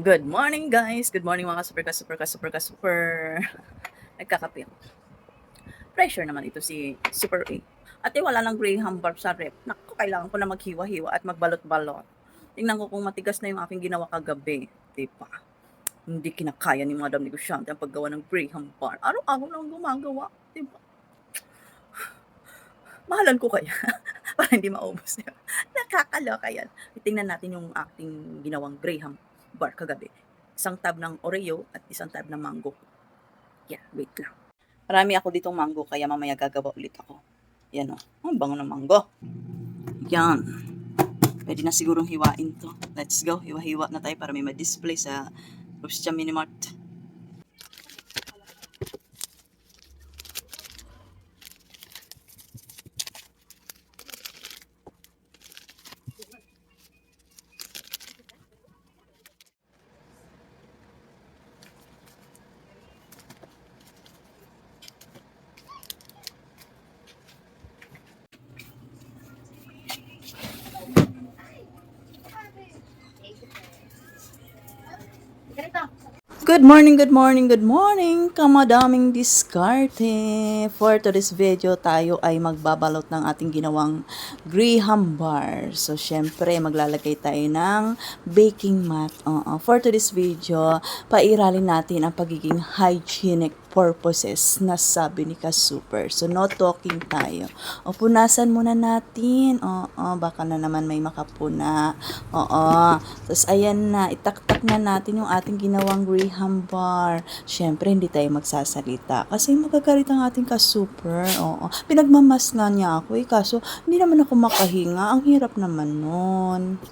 Good morning guys! Good morning mga super ka super ka super ka super. Nagkakape ako. Pressure naman ito si Super A. At eh, wala lang Graham bar sa rep. Naku, kailangan ko na maghiwa-hiwa at magbalot-balot. Tingnan ko kung matigas na yung aking ginawa kagabi. Diba? Hindi kinakaya ni Madam Negosyante ang paggawa ng Graham bar. Araw-araw lang gumagawa. Diba? Mahalan ko kaya para hindi maubos. Nakakaloka yan. Tingnan natin yung aking ginawang Graham bar kagabi. Isang tab ng Oreo at isang tab ng mango. Yeah, wait lang. Marami ako ditong mango kaya mamaya gagawa ulit ako. Yan o. Ang bango ng mango. Yan. Pwede na sigurong hiwain to. Let's go. Hiwa-hiwa na tayo para may ma-display sa Rupscha Minimart. Good morning, good morning, good morning! Kamadaming diskarte! For today's video, tayo ay magbabalot ng ating ginawang Graham bar. So, syempre, maglalagay tayo ng baking mat. Oo. For today's video, pairalin natin ang pagiging hygienic purposes na sabi ni Ka-Super. So, no talking tayo. O, punasan muna natin. Oo, baka na naman may makapuna. Oo. Tapos, ayan na. Itaktak na natin yung ating ginawang Graham bar. Siyempre, hindi tayo magsasalita. Kasi magagalit ang ating Ka-Super. Oo. Pinagmamas nga niya ako eh. Kaso, hindi naman ako makahinga. Ang hirap naman nun.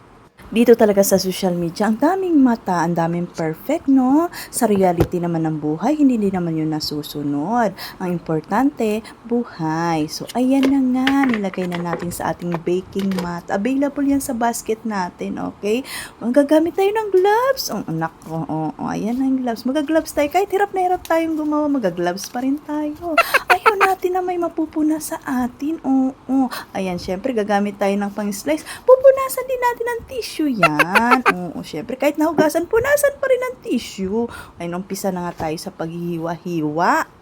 Dito talaga sa social media, ang daming mata, ang daming perfect, no? Sa reality naman ng buhay, hindi din naman yun nasusunod. Ang importante, buhay. So, ayan na nga, nilagay na natin sa ating baking mat. Available yan sa basket natin, okay? Ang tayo ng gloves. Oh, anak ko, oh, oh, ayan na yung gloves. Magagloves tayo. Kahit hirap na hirap tayong gumawa, magagloves pa rin tayo. Ayaw natin na may mapupuna sa atin. Oo, oh, Ayan, syempre, gagamit tayo ng pang-slice. Pupunasan din natin ng tissue yan. Oo, syempre, kahit nahugasan, punasan pa rin ng tissue. Ay, umpisa na nga tayo sa paghihiwa-hiwa.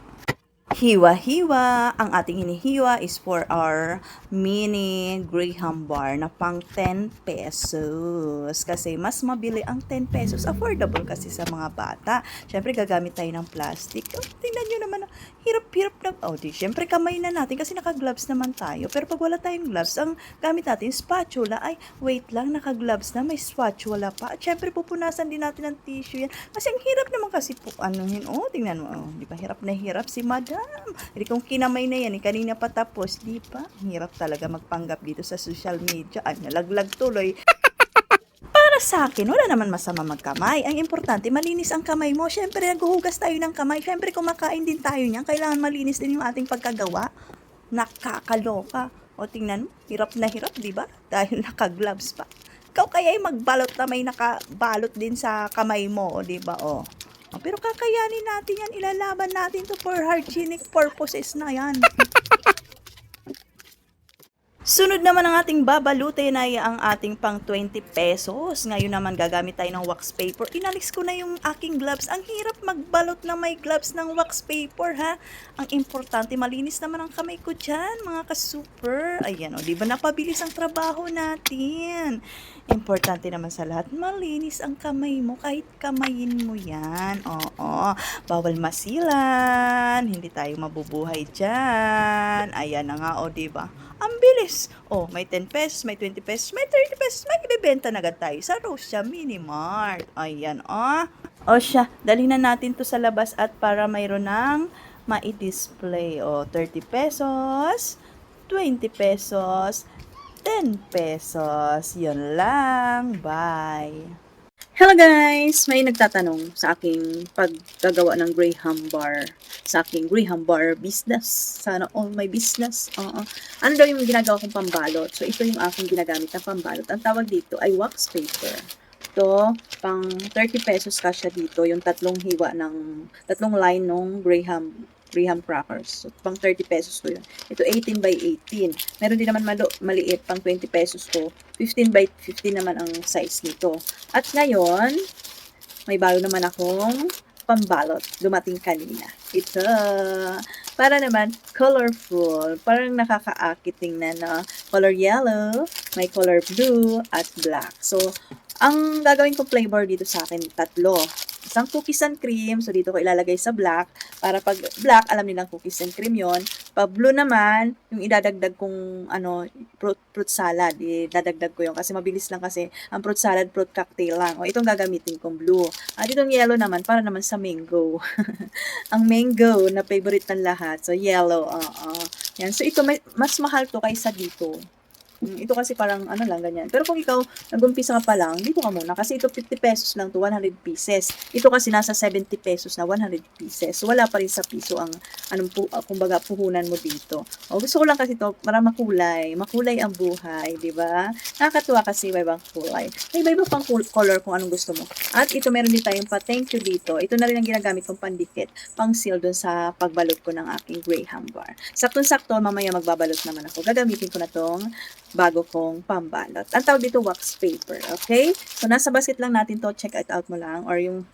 Hiwa-hiwa. Ang ating hinihiwa is for our mini Graham bar na pang 10 pesos. Kasi mas mabili ang 10 pesos. Affordable kasi sa mga bata. Siyempre, gagamit tayo ng plastic. Oh, tingnan nyo naman. oh, Hirap-hirap na. Oh, di, siyempre, kamay na natin kasi naka-gloves naman tayo. Pero pag wala tayong gloves, ang gamit natin, spatula. Ay, wait lang, naka-gloves na. May spatula pa. At syempre, pupunasan din natin ng tissue yan. Kasi ang hirap naman kasi po, anuhin. Oh, tingnan mo. Oh, di ba, hirap na hirap si madam. Hindi kung kinamay na yan, eh, kanina pa tapos, di ba? Hirap talaga magpanggap dito sa social media. Ay, nalaglag tuloy. Para sa akin, wala naman masama magkamay. Ang importante, malinis ang kamay mo. Siyempre, naghuhugas tayo ng kamay. Siyempre, kumakain din tayo niyan. Kailangan malinis din yung ating pagkagawa. Nakakaloka. O tingnan mo, hirap na hirap, di ba? Dahil naka-gloves pa. Ikaw kaya ay magbalot na may nakabalot din sa kamay mo, di ba? O. O, pero kakayanin natin yan, ilalaban natin to for hygienic purposes na yan. Sunod naman ang ating babalutin ay ang ating pang 20 pesos. Ngayon naman gagamit tayo ng wax paper. Inalis ko na yung aking gloves. Ang hirap magbalot na may gloves ng wax paper ha. Ang importante, malinis naman ang kamay ko dyan mga ka-super. Ayan o, di ba napabilis ang trabaho natin? Importante naman sa lahat, malinis ang kamay mo kahit kamayin mo yan. Oo, bawal masilan. Hindi tayo mabubuhay dyan. Ayan na nga o, di ba? Ang bilis. Oh, may 10 pesos, may 20 pesos, may 30 pesos, may ibebenta na agad tayo sa Rosia Mini Mart. Ayan, oh. O siya, dali na natin to sa labas at para mayroon ng mai-display. O, 30 pesos, 20 pesos, 10 pesos. Yun lang. Bye. Hello guys! May nagtatanong sa aking paggagawa ng Graham Bar. Sa aking Graham Bar business. Sana all my business. Oo. Ano daw yung ginagawa kong pambalot? So, ito yung aking ginagamit na pambalot. Ang tawag dito ay wax paper. Ito, pang 30 pesos kasya dito. Yung tatlong hiwa ng, tatlong line ng Graham Graham crackers. So, pang 30 pesos ko yun. Ito, 18 by 18. Meron din naman malo, maliit, pang 20 pesos ko. 15 by 15 naman ang size nito. At ngayon, may bago naman akong pambalot dumating kanina. Ito, para naman colorful, parang nakakaakit tingnan na color yellow, may color blue, at black. So, ang gagawin kong flavor dito sa akin, tatlo. Isang cookies and cream, so dito ko ilalagay sa black, para pag black, alam nilang cookies and cream yon Pag blue naman, yung idadagdag kong ano, fruit, fruit salad, idadagdag ko yon kasi mabilis lang kasi ang fruit salad, fruit cocktail lang. O itong gagamitin kong blue. At itong yellow naman, para naman sa mango. ang mango na favorite ng lahat. So, yellow. oo. Yan. So, ito, may, mas mahal to kaysa dito. Mm, Ito kasi parang ano lang, ganyan. Pero kung ikaw, nag-umpisa ka pa lang, dito ka muna. Kasi ito 50 pesos lang to 100 pieces. Ito kasi nasa 70 pesos na 100 pieces. Wala pa rin sa piso ang, anong, pu, uh, kumbaga, puhunan mo dito. O, gusto ko lang kasi ito, para makulay. Makulay ang buhay, di ba? Nakakatuwa kasi iba-ibang kulay. May iba-iba pang col- color kung anong gusto mo. At ito, meron din tayong pa-thank you dito. Ito na rin ang ginagamit kong pandikit, pang seal dun sa pagbalot ko ng aking Graham bar. Saktong-sakto, mamaya magbabalot naman ako. Gagamitin ko na tong bago kong pambalot. Ang tawag dito wax paper, okay? So, nasa basket lang natin to, check it out mo lang, or yung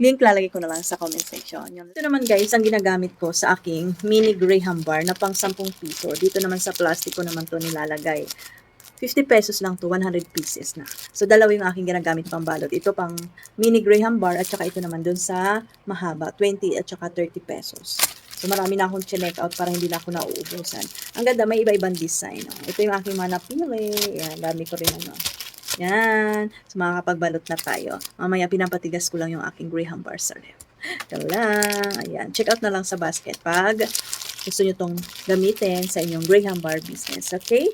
link lalagay ko na lang sa comment section. Yun. Ito naman guys, ang ginagamit ko sa aking mini Graham bar na pang 10 piso. Dito naman sa plastic ko naman to nilalagay. 50 pesos lang to, 100 pieces na. So, dalawa yung aking ginagamit pang balot. Ito pang mini Graham bar at saka ito naman dun sa mahaba, 20 at saka 30 pesos. So, marami na akong check out para hindi na ako nauubusan. Ang ganda, may iba-ibang design. Oh. Ito yung aking mga napili. Yan, dami ko rin ano. Yan. So, makakapagbalot na tayo. Mamaya, pinapatigas ko lang yung aking Graham bar sa ref. Ito lang. Ayan. Check out na lang sa basket pag gusto nyo tong gamitin sa inyong Graham bar business. Okay?